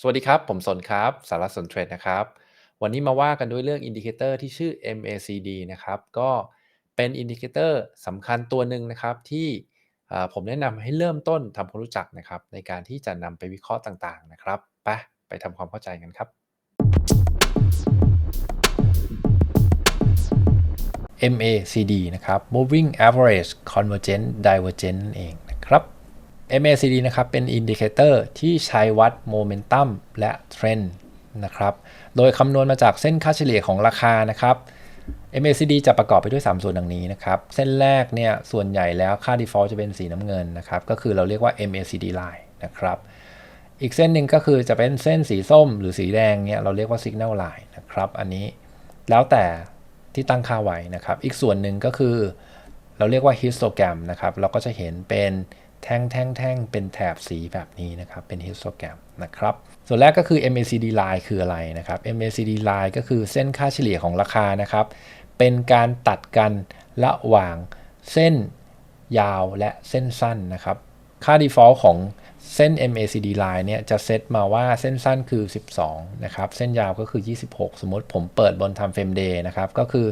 สวัสดีครับ ผมสนครับ สารสนเทรดนะครับ วันนี้มาว่ากันด้วยเรื่องอินดิเคเตอร์ที่ชื่อ MACD นะครับ ก็เป็นอินดิเคเตอร์สำคัญตัวหนึ่งนะครับที่ผมแนะนำให้เริ่มต้นทำความรู้จักนะครับ ในการที่จะนำไปวิเคราะห์ต่างๆนะครับไปไปทำความเข้าใจกันครับ MACD นะครับ Moving Average Convergent Divergent นั่นเอง MACD นะครับเป็นอินดิเคเตอร์ที่ใช้วัดโมเมนตัมและเทรนด์นะครับ โดยคำนวณมาจากเส้นค่าเฉลี่ยของราคานะครับ MACD จะประกอบไปด้วย 3 ส่วนดังนี้นะครับ เส้นแรกเนี่ยส่วนใหญ่แล้วค่า default จะเป็นสีน้ำเงินนะครับ ก็คือเราเรียกว่า MACD line นะครับ อีกเส้นหนึ่งก็คือจะเป็นเส้นสีส้มหรือสีแดงเนี่ยเราเรียกว่า signal line นะครับ อันนี้แล้วแต่ที่ตั้งค่าไว้นะครับ อีกส่วนหนึ่งก็คือเราเรียกว่า histogram นะครับ เราก็จะเห็นเป็น แท่งแท่งแท่งเป็นแถบสีแบบนี้นะครับ เป็น histogram นะครับ ส่วนแรกก็คือ MACD line คืออะไรนะครับ MACD line ก็คือเส้นค่าเฉลี่ยของราคานะครับ เป็นการตัดกันระหว่างเส้นยาวและเส้นสั้นนะครับ ค่า default ของเส้น MACD line เนี่ยจะเซตมาว่าเส้นสั้นคือ 12 นะครับ เส้นยาวก็คือ 26 สมมติผมเปิดบน time frame day นะครับ ก็คือ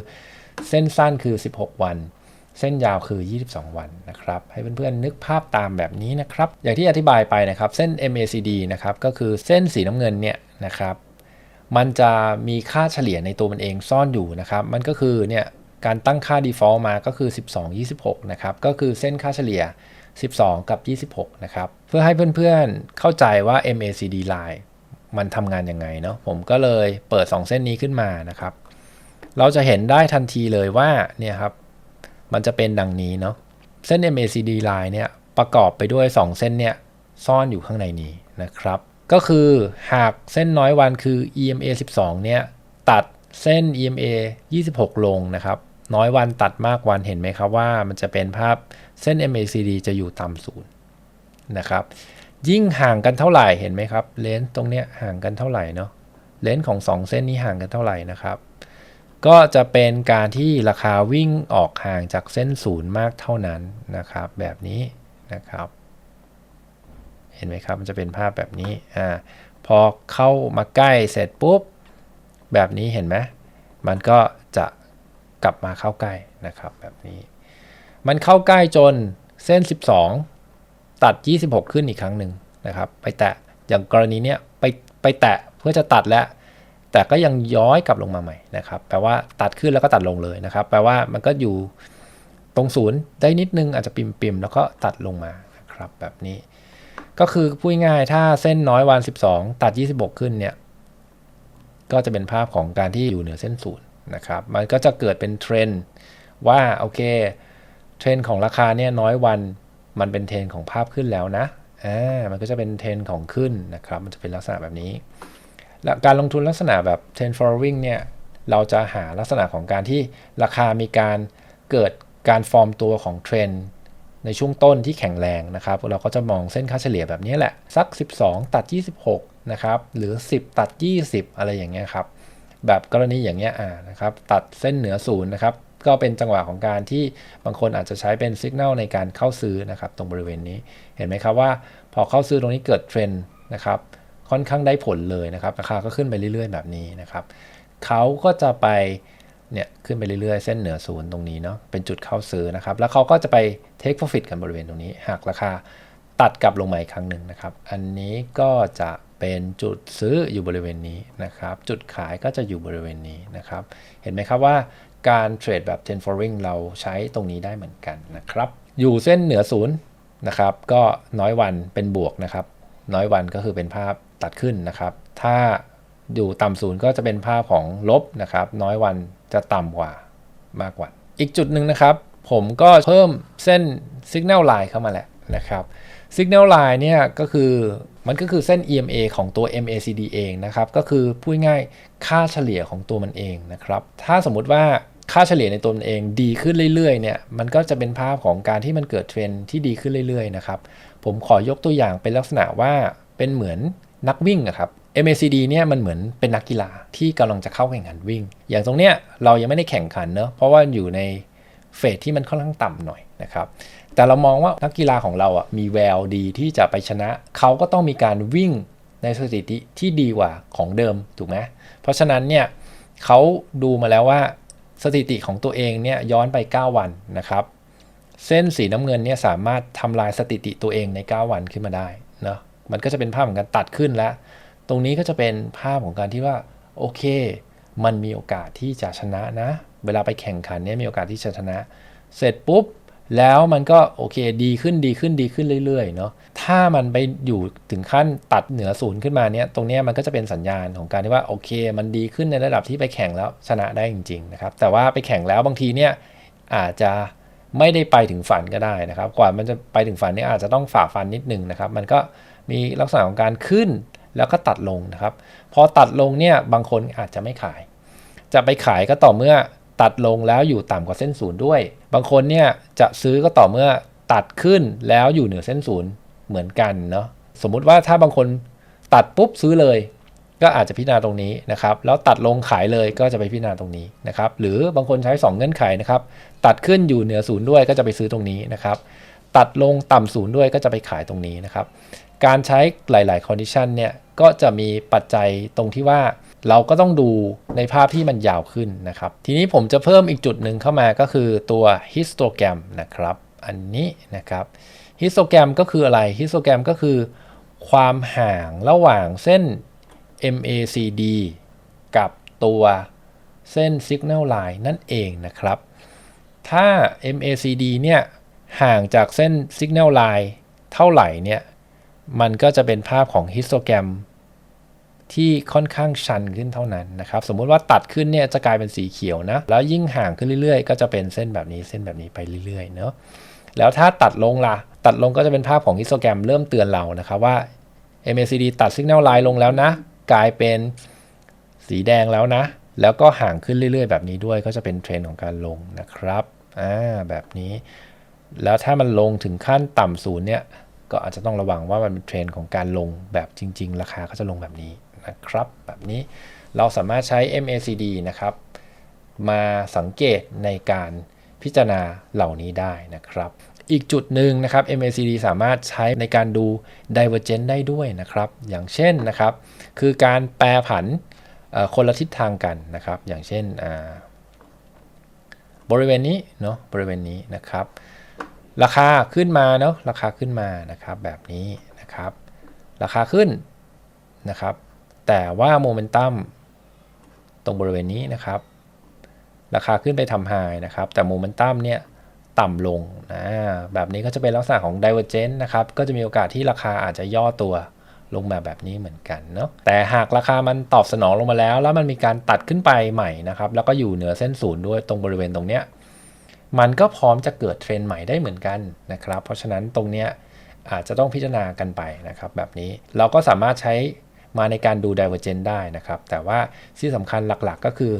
เส้นสั้นคือ 16 วัน เส้นยาวคือ 22 วันนะครับ ให้เพื่อนๆนึกภาพตามแบบนี้นะครับ อย่างที่อธิบายไปนะครับ เส้น MACD นะครับก็คือเส้นสีน้ำเงินเนี่ยนะครับมันจะมีค่าเฉลี่ยในตัวมันเองซ่อนอยู่นะครับ มันก็คือเนี่ยการตั้งค่า default มาก็คือ 12 26 นะครับ ก็คือเส้นค่าเฉลี่ย 12 กับ 26 นะครับ เพื่อให้เพื่อนๆเข้าใจว่า MACD line มันทำงานยังไงเนาะ ผมก็เลยเปิด 2 เส้นนี้ขึ้นมานะครับ เราจะเห็นได้ทันทีเลยว่าเนี่ยครับ มันจะเป็นดังนี้เนาะเส้น MACD line เนี่ยประกอบไปด้วย 2 เส้นเนี่ยซ่อนอยู่ข้างในนี้นะครับ ก็คือหากเส้นน้อยวันคือ EMA 12 เนี่ยตัดเส้น EMA 26 ลงนะครับ น้อยวันตัดมากวันเห็นไหมครับว่ามันจะเป็นภาพเส้น MACD จะอยู่ต่ำศูนย์นะครับ ยิ่งห่างกันเท่าไหร่เห็นไหมครับเลนส์ตรงเนี้ยห่างกันเท่าไหร่เนาะเลนส์ของ 2 เส้นนี้ห่างกันเท่าไหร่นะครับ ก็จะเป็นการที่ราคาวิ่งออกห่างจากเส้นศูนย์มากเท่านั้นนะครับ แบบนี้นะครับ เห็นไหมครับ มันจะเป็นภาพแบบนี้อ่าพอเข้ามาใกล้เสร็จปุ๊บ แบบนี้เห็นไหมมันก็จะกลับมาเข้าใกล้นะครับ แบบนี้ มันเข้าใกล้จนเส้น 12 ตัด 26 ขึ้นอีกครั้งหนึ่งนะครับ ไปแตะอย่างกรณีเนี้ยไปไปแตะเพื่อจะตัดแล้ว แต่ก็ยังย้อยกลับลงมาใหม่นะครับ แปลว่าตัดขึ้นแล้วก็ตัดลงเลยนะครับ แปลว่ามันก็อยู่ตรงศูนย์ได้นิดนึงอาจจะปิมๆแล้วก็ตัดลงมานะครับ แบบนี้ ก็คือพูดง่ายถ้าเส้นน้อยวัน 12 ตัด 26 ขึ้นเนี่ย ก็จะเป็นภาพของการที่อยู่เหนือเส้นศูนย์นะครับ มันก็จะเกิดเป็นเทรนด์ว่าโอเคเทรนด์ของราคาเนี่ยน้อยวันมันเป็นเทรนด์ของภาพขึ้นแล้วนะอ่ามันก็จะเป็นเทรนด์ของขึ้นนะครับ มันจะเป็นลักษณะแบบนี้ การลงทุนลักษณะแบบ trend following เนี่ยเราจะหาลักษณะของการที่ราคามีการเกิดการฟอร์มตัวของเทรนในช่วงต้นที่แข็งแรงนะครับ เราก็จะมองเส้นค่าเฉลี่ยแบบนี้แหละ สัก 12 ตัด 26 นะครับ หรือ 10 ตัด 20 อะไรอย่างเงี้ยครับ แบบกรณีอย่างเงี้ยอ่านะครับ ตัดเส้นเหนือศูนย์นะครับ ก็เป็นจังหวะของการที่บางคนอาจจะใช้เป็นสัญญาณในการเข้าซื้อนะครับ ตรงบริเวณนี้ เห็นไหมครับว่า พอเข้าซื้อตรงนี้เกิดเทรนนะครับ ค่อนข้างได้ผลเลยนะครับ ราคาก็ขึ้นไปเรื่อย ๆ แบบนี้นะครับเขาก็จะไปเนี่ยขึ้นไปเรื่อยๆ เส้นเหนือศูนย์ตรงนี้เนาะเป็นจุดเข้าซื้อนะครับ แล้วเขาก็จะไป take profit กันบริเวณตรงนี้ หากราคาตัดกลับลงมาอีกครั้งหนึ่งนะครับ อันนี้ก็จะเป็นจุดซื้ออยู่บริเวณนี้นะครับ จุดขายก็จะอยู่บริเวณนี้นะครับ เห็นไหมครับว่าการเทรดแบบ10 following เราใช้ตรงนี้ได้เหมือนกันนะครับ อยู่เส้นเหนือศูนย์นะครับ ก็น้อยวันเป็นบวกนะครับ น้อยวันก็คือเป็นภาพ ตัดขึ้นนะครับ ถ้าอยู่ต่ำศูนย์ก็จะเป็นภาพของลบนะครับ น้อยวันจะต่ำกว่ามากกว่า อีกจุดหนึ่งนะครับ ผมก็เพิ่มเส้น Signal Line เข้ามาแหละนะครับ Signal Line เนี่ยก็คือมันก็คือเส้น EMA ของตัว MACD เองนะครับ ก็คือพูดง่ายค่าเฉลี่ยของตัวมันเองนะครับ ถ้าสมมุติว่าค่าเฉลี่ยในตัวมันเองดีขึ้นเรื่อยๆเนี่ยมันก็จะเป็นภาพของการที่มันเกิดเทรนที่ดีขึ้นเรื่อยๆนะครับ ผมขอยกตัวอย่างเป็นลักษณะว่าเป็นเหมือนนักวิ่งอะครับ MACD เนี่ยมันเหมือนเป็นนักกีฬาที่กำลังจะเข้าแข่งขันวิ่ง อย่างตรงเนี้ยเรายังไม่ได้แข่งขันเนอะเพราะว่าอยู่ในเฟสที่มันค่อนข้างต่ำหน่อยนะครับ แต่เรามองว่านักกีฬาของเราอะมีแววดีที่จะไปชนะ เขาก็ต้องมีการวิ่งในสถิติที่ดีกว่าของเดิมถูกไหมเพราะฉะนั้นเนี่ยเขาดูมาแล้วว่าสถิติของตัวเองเนี่ยย้อนไป 9 วันนะครับ เส้นสีน้ำเงินเนี่ยสามารถทำลายสถิติตัวเองใน 9 วันขึ้นมาได้เนาะ มันก็จะเป็นภาพของการตัดขึ้นแล้ว ตรงนี้ก็จะเป็นภาพของการที่ว่าโอเค มันมีโอกาสที่จะชนะนะ เวลาไปแข่งขันเนี่ยมีโอกาสที่จะชนะ เสร็จปุ๊บแล้วมันก็โอเคดีขึ้นดีขึ้นดีขึ้นเรื่อยๆเนาะถ้ามันไปอยู่ถึงขั้นตัดเหนือศูนย์ขึ้นมาเนี่ยตรงเนี้ยมันก็จะเป็นสัญญาณของการที่ว่าโอเค มันดีขึ้นในระดับที่ไปแข่งแล้วชนะได้จริงๆนะครับแต่ว่าไปแข่งแล้วบางทีเนี่ยอาจจะไม่ได้ไปถึงฝันก็ได้นะครับกว่ามันจะไปถึงฝันเนี่ยอาจจะต้องฝ่าฟันนิดนึงนะครับ มันก็ มีลักษณะของการขึ้นแล้วก็ตัดลงนะครับ พอตัดลงเนี่ยบางคนอาจจะไม่ขาย จะไปขายก็ต่อเมื่อตัดลงแล้วอยู่ต่ำกว่าเส้นศูนย์ด้วย บางคนเนี่ยจะซื้อก็ต่อเมื่อตัดขึ้นแล้วอยู่เหนือเส้นศูนย์เหมือนกันเนาะสมมุติว่าถ้าบางคนตัดปุ๊บซื้อเลย ก็อาจจะพิจารณาตรงนี้นะครับแล้วตัดลงขายเลยก็จะไปพิจารณาตรงนี้นะครับ หรือบางคนใช้ 2 เงื่อนไขนะครับ ตัดขึ้นอยู่เหนือศูนย์ด้วยก็จะไปซื้อตรงนี้นะครับ ตัดลงต่ำศูนย์ด้วยก็จะไปขายตรงนี้นะครับ การใช้หลายๆคอนดิชันเนี่ยก็จะมีปัจจัยตรงที่ว่าเราก็ต้องดูในภาพที่มันยาวขึ้นนะครับ ทีนี้ผมจะเพิ่มอีกจุดหนึ่งเข้ามาก็คือตัวฮิสโตแกรมนะครับ อันนี้นะครับฮิสโตแกรมก็คืออะไรฮิสโตแกรมก็คือ ความห่างระหว่างเส้น MACD กับตัวเส้น Signal Line นั่นเองนะครับ ถ้า MACD เนี่ยห่างจากเส้น Signal Line เท่าไหร่เนี่ย มันก็จะเป็นภาพของฮิสโตแกรมที่ค่อนข้างชันขึ้นเท่านั้นนะครับ สมมุติว่าตัดขึ้นเนี่ยจะกลายเป็นสีเขียวนะ แล้วยิ่งห่างขึ้นเรื่อยๆ ก็จะเป็นเส้นแบบนี้เส้นแบบนี้ไปเรื่อยๆเนาะแล้วถ้าตัดลงล่ะ ตัดลงก็จะเป็นภาพของฮิสโตแกรมเริ่มเตือนเรานะครับว่า MACD ตัด Signal Line ลงแล้วนะ กลายเป็นสีแดงแล้วนะ แล้วก็ห่างขึ้นเรื่อยๆ แบบนี้ด้วยก็จะเป็นเทรนของการลงนะครับอ่าแบบนี้ แล้วถ้ามันลงถึงขั้นต่ำศูนย์เนี่ย ก็อาจจะต้องระวังว่ามันเป็นเทรนด์ของการลงแบบจริง ๆ ราคาก็จะลงแบบนี้นะครับ แบบนี้เราสามารถใช้ MACD นะครับ มาสังเกตในการพิจารณาเหล่านี้ได้นะครับ อีกจุดหนึ่งนะครับ MACD สามารถใช้ในการดู Divergence ได้ด้วยนะครับ อย่างเช่นนะครับ คือการแปรผันคนละทิศทางกันนะครับ อย่างเช่นบริเวณนี้เนาะบริเวณนี้นะครับ ราคาขึ้นมาเนาะราคาขึ้นมานะครับแบบนี้นะครับ ราคาขึ้นนะครับ แต่ว่าโมเมนตัมตรงบริเวณนี้นะครับ ราคาขึ้นไปทำไฮนะครับ แต่โมเมนตัมเนี่ยต่ำลงนะแบบนี้ก็จะเป็นลักษณะของ Divergence นะครับ ก็จะมีโอกาสที่ราคาอาจจะย่อตัวลงมาแบบนี้เหมือนกันเนาะแต่หากราคามันตอบสนองลงมาแล้ว แล้วมันมีการตัดขึ้นไปใหม่นะครับ แล้วก็อยู่เหนือเส้นศูนย์ด้วยตรงบริเวณตรงเนี้ย มันก็พร้อมจะเกิดเทรนด์ใหม่ได้เหมือนกันนะครับ เพราะฉะนั้นตรงเนี้ยอาจจะต้องพิจารณากันไปนะครับ แบบนี้เราก็สามารถใช้มาในการดู Divergence ได้นะครับ แต่ว่าที่สำคัญหลักๆก็คือ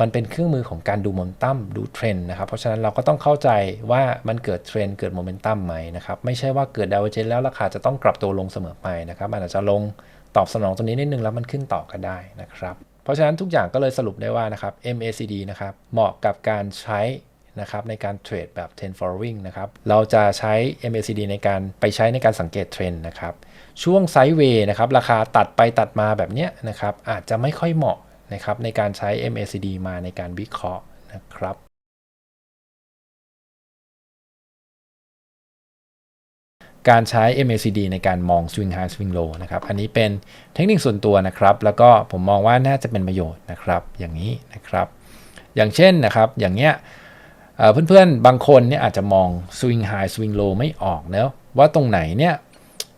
มันเป็นเครื่องมือของการดูโมเมนตัมดูเทรนด์นะครับ เพราะฉะนั้นเราก็ต้องเข้าใจว่ามันเกิดเทรนด์เกิดโมเมนตัมไหมนะครับ ไม่ใช่ว่าเกิด Divergence แล้วราคาจะต้องกลับตัวลงเสมอไปนะครับมันอาจจะลงตอบสนองตรงนี้นิดนึงแล้วมันขึ้นต่อก็ได้นะครับ เพราะฉะนั้นทุกอย่างก็เลยสรุปได้ว่านะครับ MACD นะครับเหมาะกับการใช้ นะครับในการเทรดแบบ10 following นะครับ เราจะใช้ MACD ในการไปใช้ในการสังเกตเทรนด์นะครับ ช่วงไซด์เวย์นะครับ ราคาตัดไปตัดมาแบบเนี้ยนะครับ อาจจะไม่ค่อยเหมาะนะครับในการใช้ MACD มาในการวิเคราะห์นะครับการใช้ MACD ในการมอง swing high swing low นะครับ อันนี้เป็นเทคนิคส่วนตัวนะครับ แล้วก็ผมมองว่าน่าจะเป็นประโยชน์นะครับ อย่างนี้นะครับ อย่างเช่นนะครับ อย่างเงี้ย เพื่อนๆ บางคนเนี่ยอาจจะมอง swing high swing low ไม่ออกเนะว่าตรงไหนเนี่ย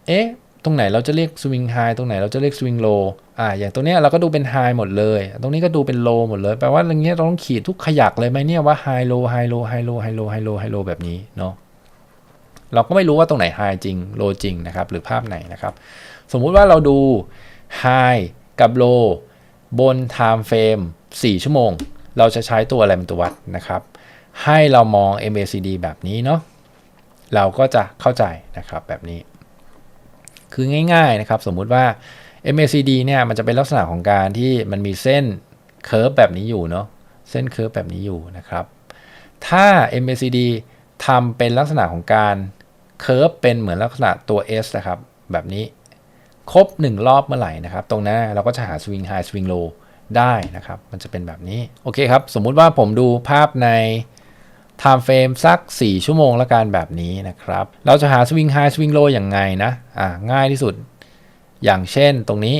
เอ๊ะตรงไหนเราจะเรียก swing high ตรงไหนเราจะเรียก swing low อ่าอย่างตรงเนี้ยเราก็ดูเป็น high หมดเลย ตรงนี้ก็ดูเป็น low หมดเลยแปลว่าอย่างเงี้ยเราต้องขีดทุกขยักเลยไหมเนี่ยว่า high low high low high low high low high low high low แบบนี้เนาะเราก็ไม่รู้ว่าตรงไหน high จริง low จริงนะครับหรือภาพไหนนะครับ สมมุติว่าเราดู high กับ low บน time frame 4ชั่วโมง เราจะใช้ตัวอะไรเป็นตัววัดนะครับ ให้เรามอง MACD แบบนี้เนาะเราก็จะเข้าใจนะครับแบบนี้ คือง่ายๆนะครับ สมมุติว่า MACD เนี่ยมันจะเป็นลักษณะของการที่มันมีเส้นเคิร์ฟแบบนี้อยู่เนาะเส้นเคิร์ฟแบบนี้อยู่นะครับ ถ้า MACD ทำเป็นลักษณะของการเคิร์ฟเป็นเหมือนลักษณะตัว S นะครับ แบบนี้ ครบ 1 รอบเมื่อไหร่นะครับ ตรงหน้าเราก็จะหา swing high swing low ได้นะครับ มันจะเป็นแบบนี้ โอเคครับ สมมุติว่าผมดูภาพใน time frame สัก 4 ชั่วโมงละกันแบบนี้นะครับ เราจะหา swing high swing low อย่างไงนะอ่าง่ายที่สุด อย่างเช่นตรงนี้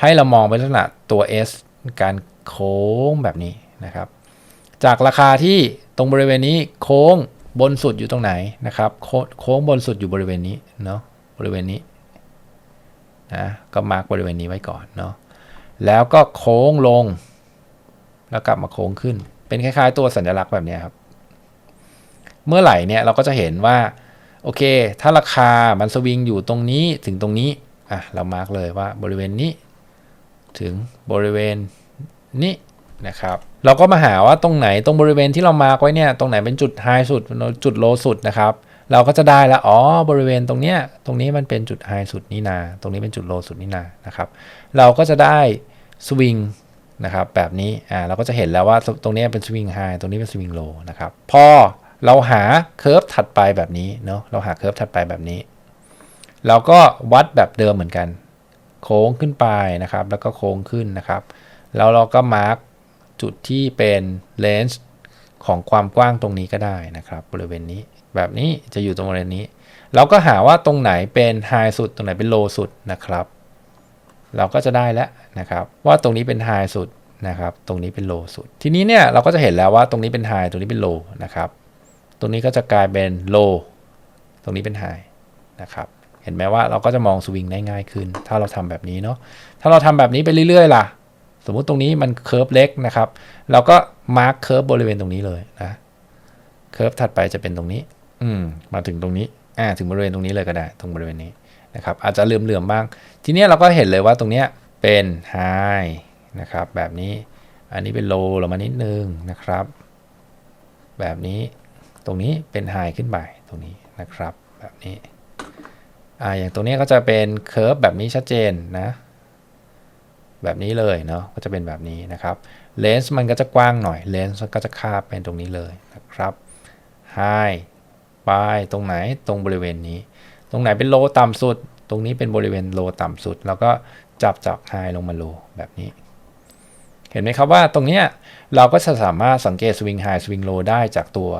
ให้เรามองไปลักษณะตัว S การโค้งแบบนี้นะครับ จากราคาที่ตรงบริเวณนี้โค้งบนสุดอยู่ตรงไหนนะครับ โค้งบนสุดอยู่บริเวณนี้เนาะบริเวณนี้นะก็มาร์กบริเวณนี้ไว้ก่อนเนาะแล้วก็โค้งลง แล้วกลับมาโค้งขึ้น เป็นคล้ายๆตัวสัญลักษณ์แบบนี้ครับ เมื่อไหร่เนี่ยเราก็จะเห็นว่าโอเค ถ้าราคามันสวิงอยู่ตรงนี้ถึงตรงนี้อะเรามาร์กเลยว่าบริเวณนี้ ถึงบริเวณนี้นะครับเราก็มาหาว่าตรงไหนตรงบริเวณที่เรามาร์กไว้เนี่ยตรงไหนเป็นจุดไฮสุดจุดโลสุดนะครับเราก็จะได้แล้วอ๋อบริเวณตรงเนี้ยตรงนี้มันเป็นจุดไฮสุดนี่นา ตรงนี้เป็นจุดโลสุดนี่นานะครับเราก็จะได้สวิงนะครับแบบนี้อ่าเราก็จะเห็นแล้วว่าตรงนี้เป็นสวิงไฮตรงนี้เป็นสวิงโลนะครับพอ เราหาเคอร์ฟถัดไปแบบนี้เนาะเราหาเคอร์ฟถัดไปแบบนี้ เราก็วัดแบบเดิมเหมือนกัน โค้งขึ้นไปนะครับ แล้วก็โค้งขึ้นนะครับ แล้วเราก็มาร์กจุดที่เป็นเลนส์ของความกว้างตรงนี้ก็ได้นะครับ บริเวณนี้แบบนี้จะอยู่ตรงบริเวณนี้ เราก็หาว่าตรงไหนเป็นไฮสุด ตรงไหนเป็นโลสุดนะครับ เราก็จะได้แล้วนะครับ ว่าตรงนี้เป็นไฮสุดนะครับ ตรงนี้เป็นโลสุด ทีนี้เนี่ยเราก็จะเห็นแล้วว่าตรงนี้เป็นไฮตรงนี้เป็นโลนะครับ ตรงนี้ก็จะกลายเป็นโลตรงนี้เป็นไฮนะครับเห็นไหมว่าเราก็จะมองสวิงได้ง่ายขึ้น ถ้าเราทำแบบนี้เนาะถ้าเราทำแบบนี้ไปเรื่อยๆล่ะ สมมุติตรงนี้มันเคอร์ฟเล็กนะครับ เราก็มาร์คเคอร์ฟบริเวณตรงนี้เลยนะเคอร์ฟถัดไปจะเป็นตรงนี้ อืมมาถึงตรงนี้อ่าถึงบริเวณตรงนี้เลยก็ได้ ตรงบริเวณนี้นะครับ อาจจะเหลื่อมๆบ้าง ทีนี้เราก็เห็นเลยว่าตรงเนี้ยเป็นไฮนะครับ แบบนี้อันนี้เป็นโลลงมานิดนึงนะครับ แบบนี้ ตรงนี้เป็นไฮขึ้นไปตรงนี้นะครับแบบนี้อ่าอย่างตรงนี้ก็จะเป็นเคอร์ฟแบบนี้ชัดเจนนะแบบนี้เลยเนาะก็จะเป็นแบบนี้นะครับเลนส์มันก็จะกว้างหน่อยเลนส์ก็จะคาบเป็นตรงนี้เลยนะครับไฮปตรงไหนตรงบริเวณนี้ ตรงไหนเป็นโลต่ำสุด ตรงนี้เป็นบริเวณโลต่ำสุด แล้วก็จับจากไฮลงมาโลแบบนี้ เห็นไหมครับว่าตรงเนี้ยเราก็จะสามารถสังเกตสวิงไฮสวิงโลได้จากตัว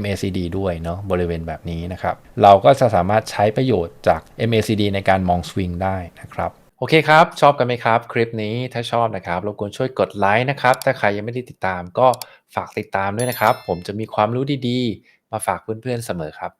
MACD ด้วยเนาะบริเวณแบบนี้นะครับ เราก็จะสามารถใช้ประโยชน์จาก MACD ในการมองสวิงได้นะครับโอเคครับ ชอบกันไหมครับ คลิปนี้ถ้าชอบนะครับรบกวนช่วยกดไลค์นะครับ ถ้าใครยังไม่ได้ติดตามก็ฝากติดตามด้วยนะครับ ผมจะมีความรู้ดีๆ มาฝากเพื่อนๆเสมอครับ